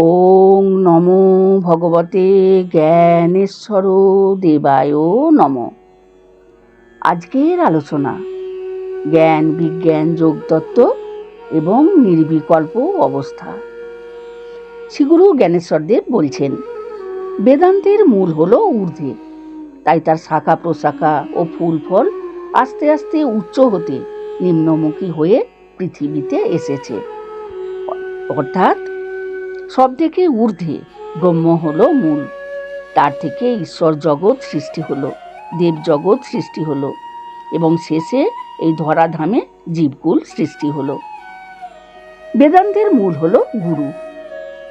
ওং নমো ভগবতে জ্ঞানেশ্বর দেবায় নম। আজকের আলোচনা, জ্ঞান, বিজ্ঞান যোগতত্ত্ব এবং নির্বিকল্প অবস্থা। শ্রীগুরু জ্ঞানেশ্বরদেব বলছেন, বেদান্তের মূল হলো ঊর্ধ্বে। তাই তার শাখা প্রশাখা ও ফুল ফল আস্তে আস্তে উচ্চ হতে নিম্নমুখী হয়ে পৃথিবীতে এসেছে। অর্থাৎ সব থেকে ঊর্ধ্বে ব্রহ্ম হলো মূল। তার থেকে ঈশ্বর জগৎ সৃষ্টি হলো, দেব জগৎ সৃষ্টি হলো এবং শেষে এই ধরাধামে জীবকুল সৃষ্টি হলো। বেদান্তের মূল হলো গুরু।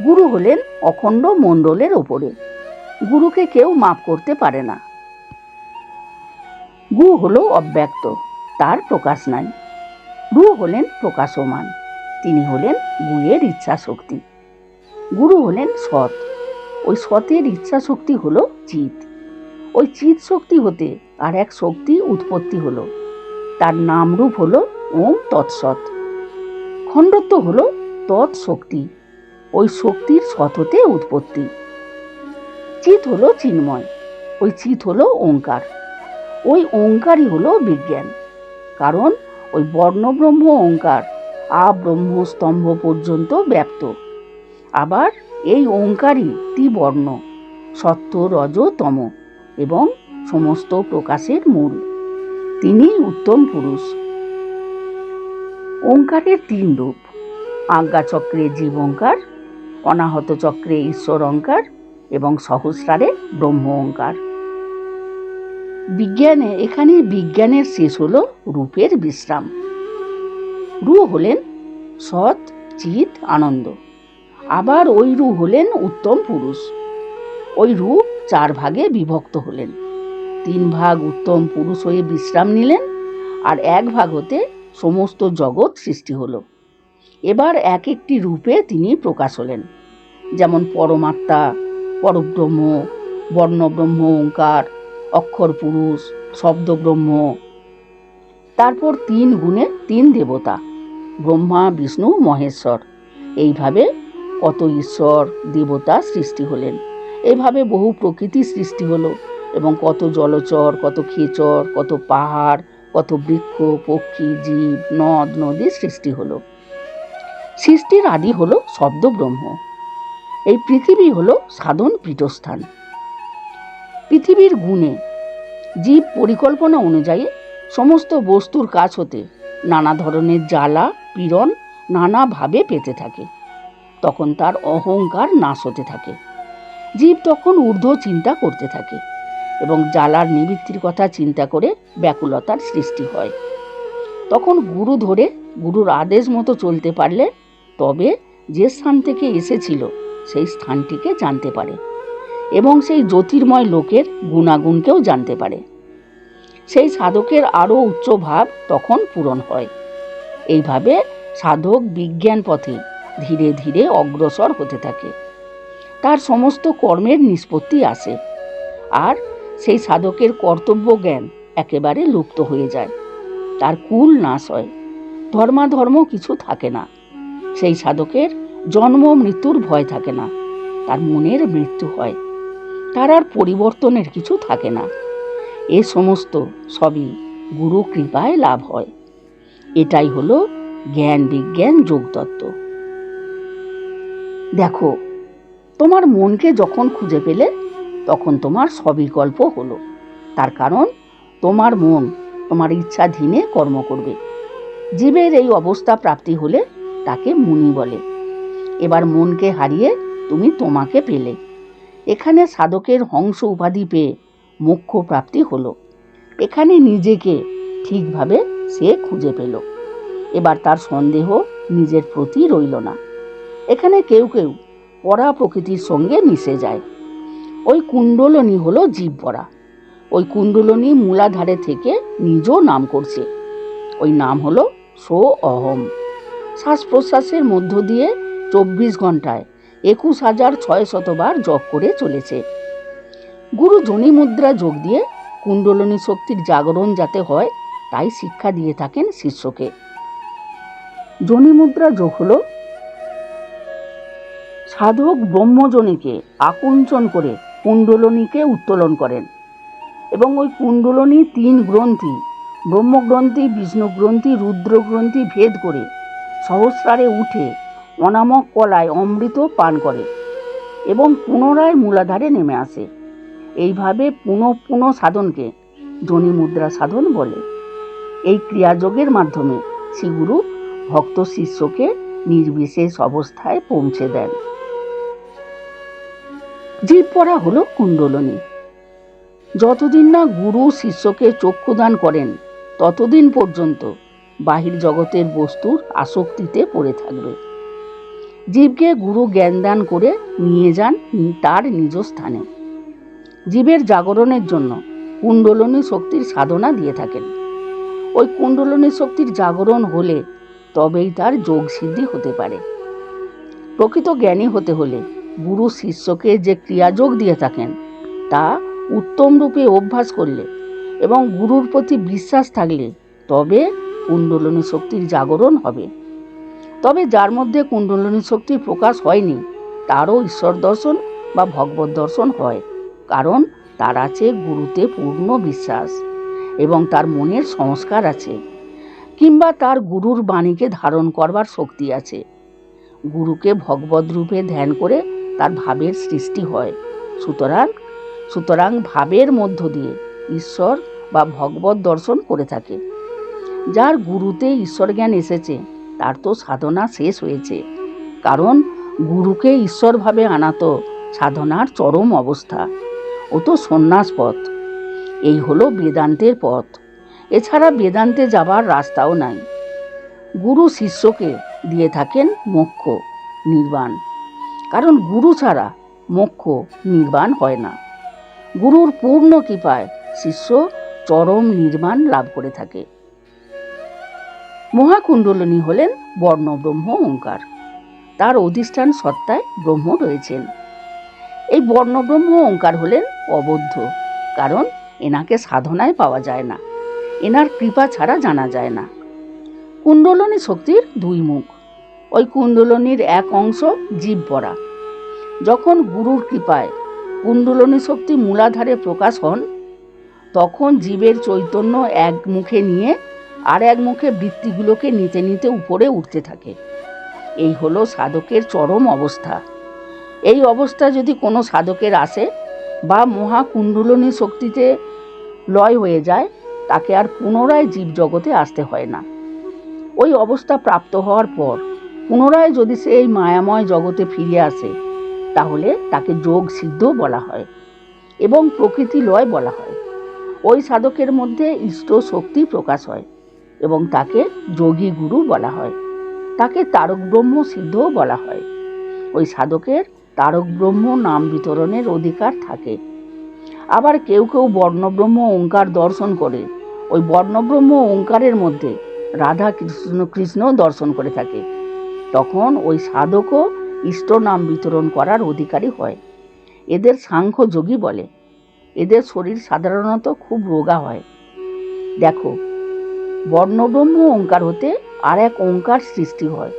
গুরু হলেন অখণ্ড মণ্ডলের ওপরে। গুরুকে কেউ মাপ করতে পারে না। গু হলো অব্যক্ত, তার প্রকাশ নাই। রু হলেন প্রকাশমান, তিনি হলেন গুয়ের ইচ্ছা শক্তি গুরু হলেন সৎ। ওই সতের ইচ্ছা শক্তি হলো চিত ওই চিত শক্তি হতে আর এক শক্তি উৎপত্তি হলো। তার নামরূপ হলো ওম তৎসৎ। খণ্ডত্ব হলো তৎ শক্তি। ওই শক্তির সৎ হতে উৎপত্তি। চিত হলো চিন্ময়। ওই চিত হলো ওঙ্কার। ওই ওঙ্কারই হলো বিজ্ঞান। কারণ ওই বর্ণব্রহ্ম ওঙ্কার আব্রহ্ম স্তম্ভ পর্যন্ত ব্যাপ্ত। আবার এই ওঙ্কারই ত্রিবর্ণ, সত্য রজতম এবং সমস্ত প্রকাশের মূল। তিনি উত্তম পুরুষ। ওঙ্কারের তিন রূপ আজ্ঞাচক্রে জীব ওঙ্কার, অনাহত চক্রে ঈশ্বর অঙ্কার এবং সহস্রারে ব্রহ্ম অঙ্কার বিজ্ঞানে, এখানে বিজ্ঞানের শেষ হল রূপের বিশ্রাম। রু হলেন সৎ, চিত, আনন্দ। আবার ওই হলেন উত্তম পুরুষ। ওই চার ভাগে বিভক্ত হলেন। তিন ভাগ উত্তম পুরুষ হয়ে বিশ্রাম নিলেন আর এক ভাগ হতে সমস্ত জগৎ সৃষ্টি হলো। এবার এক একটি রূপে তিনি প্রকাশ হলেন। যেমন পরমাত্মা, পরব্রহ্ম, বর্ণব্রহ্ম, ওঙ্কার, অক্ষর পুরুষ, শব্দব্রহ্ম। তারপর তিন গুণে তিন দেবতা, ব্রহ্মা, বিষ্ণু, মহেশ্বর। এইভাবে কত ঈশ্বর, দেবতা সৃষ্টি হলেন। এভাবে বহু প্রকৃতি সৃষ্টি হলো এবং কত জলচর, কত খেচর, কত পাহাড়, কত বৃক্ষ, পক্ষী, জীব, নদ, নদী সৃষ্টি হলো। সৃষ্টির আদি হলো শব্দ ব্রহ্ম এই পৃথিবী হলো সাধন পীঠস্থান। পৃথিবীর গুণে, জীব পরিকল্পনা অনুযায়ী সমস্ত বস্তুর কাজ হতে নানা ধরনের জ্বালা, পীড়ন নানাভাবে পেতে থাকে। তখন তার অহংকার নাশ হতে থাকে। জীব তখন ঊর্ধ্ব চিন্তা করতে থাকে এবং জ্বালার নিবৃত্তির কথা চিন্তা করে ব্যাকুলতার সৃষ্টি হয়। তখন গুরু ধরে গুরুর আদেশ মতো চলতে পারলে তবে যে স্থান থেকে এসেছিল সেই স্থানটিকে জানতে পারে এবং সেই জ্যোতির্ময় লোকের গুণাগুণকেও জানতে পারে। সেই সাধকের আরও উচ্চ ভাব তখন পূরণ হয়। এইভাবে সাধক বিজ্ঞান পথে ধীরে ধীরে অগ্রসর হতে থাকে। তার সমস্ত কর্মের নিষ্পত্তি আসে আর সেই সাধকের কর্তব্য জ্ঞান একেবারে লুপ্ত হয়ে যায়। তার কুল নাশ হয়। ধর্মাধর্ম কিছু থাকে না। সেই সাধকের জন্ম মৃত্যুর ভয় থাকে না। তার মনের মৃত্যু হয়। তার আর পরিবর্তনের কিছু থাকে না। এ সমস্ত সবই গুরু কৃপায় লাভ হয়। এটাই হলো জ্ঞান বিজ্ঞান যোগতত্ত্ব। দেখো, তোমার মনকে যখন খুঁজে পেলে, তখন তোমার সবিকল্প হলো। তার কারণ, তোমার মন তোমার ইচ্ছাধীনে কর্ম করবে। জীবের এই অবস্থা প্রাপ্তি হলে তাকে মুনি বলে। এবার মনকে হারিয়ে তুমি তোমাকে পেলে। এখানে সাধকের হংস উপাধি পেয়ে মোক্ষ প্রাপ্তি হলো। এখানে নিজেকে ঠিকভাবে সে খুঁজে পেল। এবার তার সন্দেহ নিজের প্রতি রইল না। এখানে কেউ কেউ পরা প্রকৃতির সঙ্গে মিশে যায়। ওই কুণ্ডলনী হলো জীব পরা ওই কুণ্ডলনী মূলাধারে থেকে নিজও নাম করছে। ওই নাম হলো সো অহম শ্বাস প্রশ্বাসের মধ্য দিয়ে চব্বিশ ঘন্টায় একুশ হাজার ছয় শতবার জপ করে চলেছে। গুরু জনি মুদ্রা যোগ দিয়ে কুণ্ডলনী শক্তির জাগরণ যাতে হয়, তাই শিক্ষা দিয়ে থাকেন শিষ্যকে। জনি মুদ্রা যোগ হলো সাধক ব্রহ্মজনীকে আকুঞ্চন করে কুণ্ডলনীকে উত্তোলন করেন। এবং ওই কুণ্ডলনী তিন গ্রন্থি, ব্রহ্মগ্রন্থি, বিষ্ণুগ্রন্থি, রুদ্রগ্রন্থি ভেদ করে সহস্রারে উঠে অনামক কলায় অমৃত পান করে এবং পুনরায় মূলাধারে নেমে আসে। এইভাবে পুনঃ পুনঃ সাধনকে জনি মুদ্রা সাধন বলে। এই ক্রিয়াযোগের মাধ্যমে শ্রীগুরু ভক্ত শিষ্যকে নির্বিশেষ অবস্থায় পৌঁছে দেন। জীব পড়া হলো কুণ্ডলনী। যতদিন না গুরু শিষ্যকে চক্ষুদান করেন, ততদিন পর্যন্ত বাহির জগতের বস্তুর আসক্তিতে পড়ে থাকবে। জীবকে গুরু জ্ঞান দান করে নিয়ে যান তার নিজ স্থানে। জীবের জাগরণের জন্য কুণ্ডলনী শক্তির সাধনা দিয়ে থাকেন। ওই কুণ্ডলনী শক্তির জাগরণ হলে তবেই তার যোগ সিদ্ধি হতে পারে। প্রকৃত জ্ঞানী হতে হলে গুরু শিষ্যকে যে ক্রিয়াযোগ দিয়ে থাকেন, তা উত্তম রূপে অভ্যাস করলে এবং গুরুর প্রতি বিশ্বাস থাকলে তবে কুণ্ডলনী শক্তির জাগরণ হবে। তবে যার মধ্যে কুণ্ডলনী শক্তির প্রকাশ হয়নি, তারও ঈশ্বর দর্শন বা ভগবত দর্শন হয়, কারণ তার আছে গুরুতে পূর্ণ বিশ্বাস এবং তার মনের সংস্কার আছে, কিংবা তার গুরুর বাণীকে ধারণ করবার শক্তি আছে। গুরুকে ভগবত রূপে ধ্যান করে তার ভাবের সৃষ্টি হয়। সুতরাং সুতরাং ভাবের মধ্য দিয়ে ঈশ্বর বা ভগবত দর্শন করে থাকে। যার গুরুতে ঈশ্বর জ্ঞান এসেছে, তার তো সাধনা শেষ হয়েছে। কারণ, গুরুকে ঈশ্বরভাবে আনা তো সাধনার চরম অবস্থা। ও তো সন্ন্যাস পথ। এই হলো বেদান্তের পথ। এছাড়া বেদান্তে যাবার রাস্তাও নাই। গুরু শিষ্যকে দিয়ে থাকেন মোক্ষ, নির্বাণ। কারণ গুরু ছাড়া মোক্ষ নির্বাণ হয় না। গুরুর পূর্ণ কৃপায় শিষ্য চরম নির্মাণ লাভ করে থাকে। মহাকুণ্ডলিনী হলেন বর্ণব্রহ্ম ওঙ্কার। তার অধিষ্ঠান সত্তায় ব্রহ্ম রয়েছেন। এই বর্ণব্রহ্ম ওঙ্কার হলেন অবদ্ধ, কারণ এনাকে সাধনায় পাওয়া যায় না। এনার কৃপা ছাড়া জানা যায় না। কুণ্ডলনী শক্তির দুই মুখ। ওই কুণ্ডলনীর এক অংশ জীব পড়া যখন গুরুর কৃপায় কুণ্ডলনী শক্তি মূলাধারে প্রকাশ হন, তখন জীবের চৈতন্য এক মুখে নিয়ে আর এক মুখে বৃত্তিগুলোকে নিতে নিতে উপরে উঠতে থাকে। এই হলো সাধকের চরম অবস্থা। এই অবস্থা যদি কোনো সাধকের আসে বা মহা মহাকুণ্ডলনী শক্তিতে লয় হয়ে যায়, তাকে আর পুনরায় জীবজগতে আসতে হয় না। ওই অবস্থা প্রাপ্ত হওয়ার পর পুনরায় যদি সে এই মায়াময় জগতে ফিরে আসে, তাহলে তাকে যোগ সিদ্ধ বলা হয় এবং প্রকৃতি লয় বলা হয়। ওই সাধকের মধ্যে ইষ্ট শক্তি প্রকাশ হয় এবং তাকে যোগী গুরু বলা হয়। তাকে তারক ব্রহ্ম সিদ্ধও বলা হয়। ওই সাধকের তারক ব্রহ্ম নাম বিতরণের অধিকার থাকে। আবার কেউ কেউ বর্ণব্রহ্ম ওঙ্কার দর্শন করে। ওই বর্ণব্রহ্ম ওঙ্কারের মধ্যে রাধা কৃষ্ণ কৃষ্ণ দর্শন করে থাকে। তখন ওই সাধকও ইষ্ট নাম বিতরণ করার অধিকারী হয়। এদের সাংখ্য যোগী বলে। এদের শরীর সাধারণত খুব রোগা হয়। দেখো, বর্ণব্রহ্ম ওঙ্কার হতে আর এক ওঙ্কার সৃষ্টি হয়।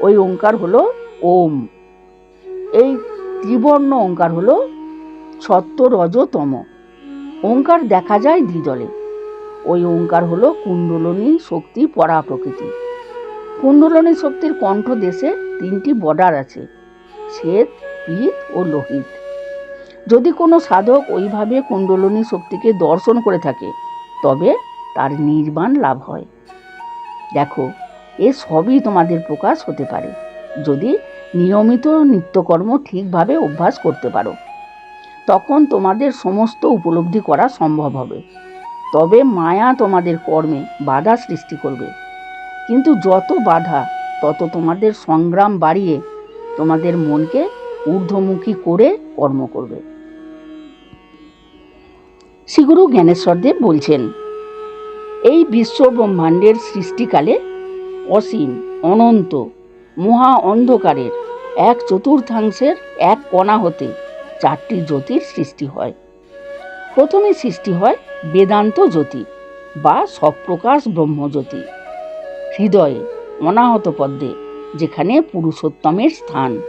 ওই ওঙ্কার হলো ওম। এই ত্রিবর্ণ ওঙ্কার হলো সত্য রজ তম ওঙ্কার দেখা যায় দ্বিদলে। ওই ওঙ্কার হলো কুণ্ডলনী, শক্তি পরা প্রকৃতি কুণ্ডলনী শক্তির কণ্ঠ দেশে তিনটি বর্ডার আছে, শ্বেত, পিত ও লোহিত। যদি কোনো সাধক ওইভাবে কুণ্ডলনী শক্তিকে দর্শন করে থাকে, তবে তার নির্বাণ লাভ হয়। দেখো, এ সবই তোমাদের প্রকাশ হতে পারে, যদি নিয়মিত নিত্যকর্ম ঠিকভাবে অভ্যাস করতে পারো। তখন তোমাদের সমস্ত উপলব্ধি করা সম্ভব হবে। তবে মায়া তোমাদের কর্মে বাধা সৃষ্টি করবে। কিন্তু যত বাধা, তত তোমাদের সংগ্রাম বাড়িয়ে তোমাদের মনকে ঊর্ধ্বমুখী করে কর্ম করবে। শ্রীগুরু জ্ঞানেশ্বরদেব বলছেন, এই বিশ্ব ব্রহ্মাণ্ডের সৃষ্টিকালে অসীম, অনন্ত, মহা অন্ধকারের এক চতুর্থাংশের এক কণা হতে চারটি জ্যোতির সৃষ্টি হয়। প্রথমে সৃষ্টি হয় বেদান্ত জ্যোতি বা সপ্রকাশ ব্রহ্মজ্যোতি। হৃদয়ে অনাহত পদ্মে, যেখানে পুরুষোত্তমের স্থান।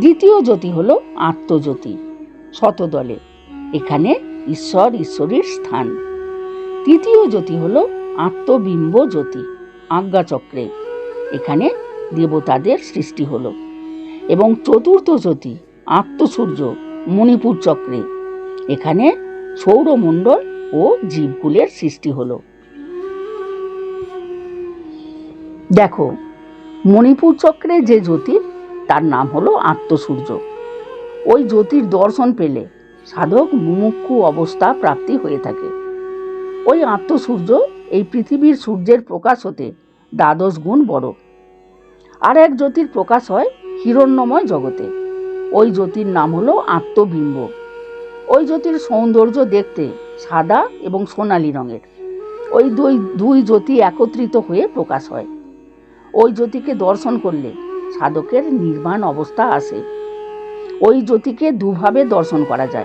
দ্বিতীয় জ্যোতি হল আত্মজ্যোতি, শতদলে, এখানে ঈশ্বর ঈশ্বরীর স্থান। তৃতীয় জ্যোতি হল আত্মবিম্ব জ্যোতি, আজ্ঞাচক্রে, এখানে দেবতাদের সৃষ্টি হল। এবং চতুর্থ জ্যোতি আত্মসূর্য মণিপুর চক্রে এখানে সৌরমণ্ডল ও জীবকুলের সৃষ্টি হলো। দেখো, মণিপুর চক্রে যে জ্যোতি তার নাম হলো আত্মসূর্য। ওই জ্যোতির দর্শন পেলে সাধক মুমুক্ষু অবস্থা প্রাপ্তি হয়ে থাকে। ওই আত্মসূর্য এই পৃথিবীর সূর্যের প্রকাশ হতে দ্বাদশ গুণ বড়। আর এক জ্যোতির প্রকাশ হয় হিরণ্যময় জগতে। ওই জ্যোতির নাম হলো আত্মবিম্ব। ওই জ্যোতির সৌন্দর্য দেখতে সাদা এবং সোনালী রঙের। ওই দুই দুই জ্যোতি একত্রিত হয়ে প্রকাশ হয়। ওই জ্যোতিকে দর্শন করলে সাধকের নির্মাণ অবস্থা আসে। ওই জ্যোতিকে দুভাবে দর্শন করা যায়।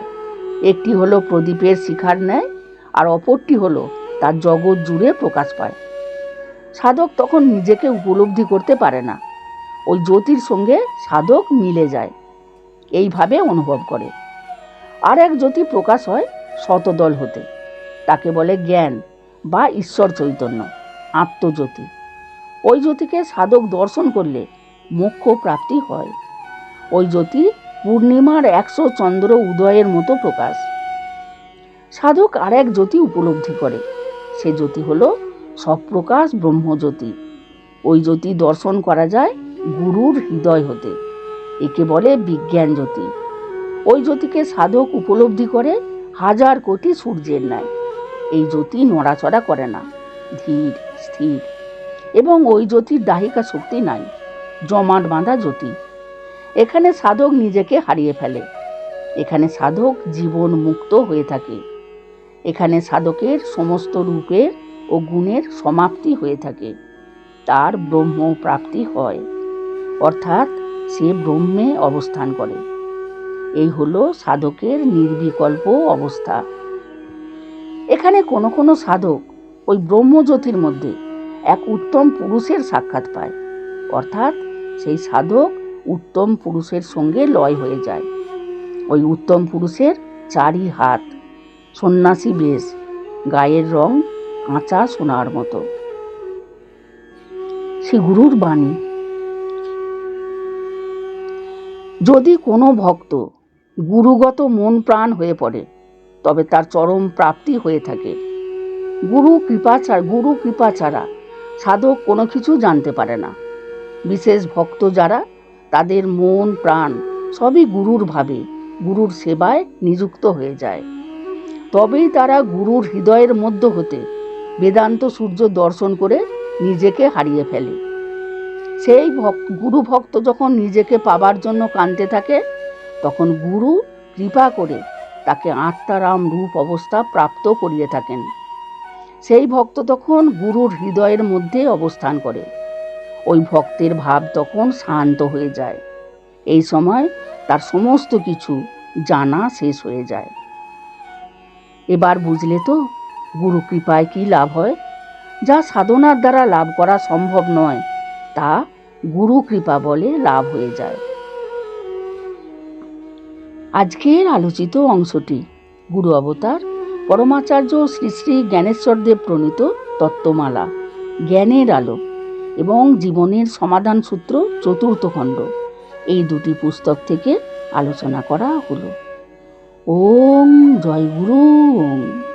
একটি হলো প্রদীপের শিখার ন্যায় আর অপরটি হলো তার জগৎ জুড়ে প্রকাশ পায়। সাধক তখন নিজেকে উপলব্ধি করতে পারে না। ওই জ্যোতির সঙ্গে সাধক মিলে যায়। এইভাবে অনুভব করে। আর এক জ্যোতি প্রকাশ হয় শতদল হতে। তাকে বলে জ্ঞান বা ঈশ্বর চৈতন্য, আত্মজ্যোতি। ওই জ্যোতিকে সাধক দর্শন করলে মোক্ষ প্রাপ্তি হয়। ওই জ্যোতি পূর্ণিমার একশো চন্দ্র উদয়ের মতো প্রকাশ। সাধক আর এক জ্যোতি উপলব্ধি করে। সে জ্যোতি হলো সপ্রকাশ ব্রহ্মজ্যোতি। ওই জ্যোতি দর্শন করা যায় গুরুর হৃদয় হতে। একে বলে বিজ্ঞান জ্যোতি। ওই জ্যোতিকে সাধক উপলব্ধি করে হাজার কোটি সূর্যের ন্যায়। এই জ্যোতি নড়াচড়া করে না। ধীর, স্থির। এবং ওই জ্যোতির দাহিকা শক্তি নাই, জমাট বাঁধা জ্যোতি। এখানে সাধক নিজেকে হারিয়ে ফেলে। এখানে সাধক জীবন মুক্ত হয়ে থাকে। এখানে সাধকের সমস্ত রূপের ও গুণের সমাপ্তি হয়ে থাকে। তার ব্রহ্ম প্রাপ্তি হয়। অর্থাৎ সে ব্রহ্মে অবস্থান করে। এই হলো সাধকের নির্বিকল্প অবস্থা। এখানে কোনো কোনো সাধক ওই ব্রহ্মজ্যোতির মধ্যে এক উত্তম পুরুষের সাক্ষাৎ পায়। অর্থাৎ সেই সাধক উত্তম পুরুষের সঙ্গে লয় হয়ে যায়। ওই উত্তম পুরুষের চারি হাত, সন্ন্যাসী বেশ, গায়ের রং কাঁচা সোনার মতো। শ্রী গুরুর বাণী। যদি কোনো ভক্ত গুরুগত মন প্রাণ হয়ে পড়ে, তবে তার চরম প্রাপ্তি হয়ে থাকে। গুরু কৃপা ছাড়া গুরু কৃপা ছাড়া সাধক কোনো কিছু জানতে পারে না। বিশেষ ভক্ত যারা, তাদের মন, প্রাণ সবই গুরুর ভাবে, গুরুর সেবায় নিযুক্ত হয়ে যায়। তবেই তারা গুরুর হৃদয়ের মধ্য হতে বেদান্ত সূর্য দর্শন করে নিজেকে হারিয়ে ফেলে। সেই গুরু ভক্ত যখন নিজেকে পাবার জন্য কাঁদতে থাকে, তখন গুরু কৃপা করে তাকে আত্মারাম রূপ অবস্থা প্রাপ্ত করিয়ে থাকেন। সেই ভক্ত তখন গুরুর হৃদয়ের মধ্যে অবস্থান করে। ওই ভক্তের ভাব তখন শান্ত হয়ে যায়। এই সময় তার সমস্ত কিছু জানা শেষ হয়ে যায়। এবার বুঝলে তো, গুরু কৃপায় কি লাভ হয়? যা সাধনার দ্বারা লাভ করা সম্ভব নয়, তা গুরু কৃপা বলে লাভ হয়ে যায়। আজকের আলোচিত অংশটি গুরু অবতার পরমাচার্য শ্রী শ্রী জ্ঞানেশ্বরদেব প্রণীত তত্ত্বমালা, জ্ঞানের আলো এবং জীবনের সমাধান সূত্র চতুর্থ খণ্ড। এই দুটি পুস্তক থেকে আলোচনা করা হলো। ওম জয় গুরু। ওম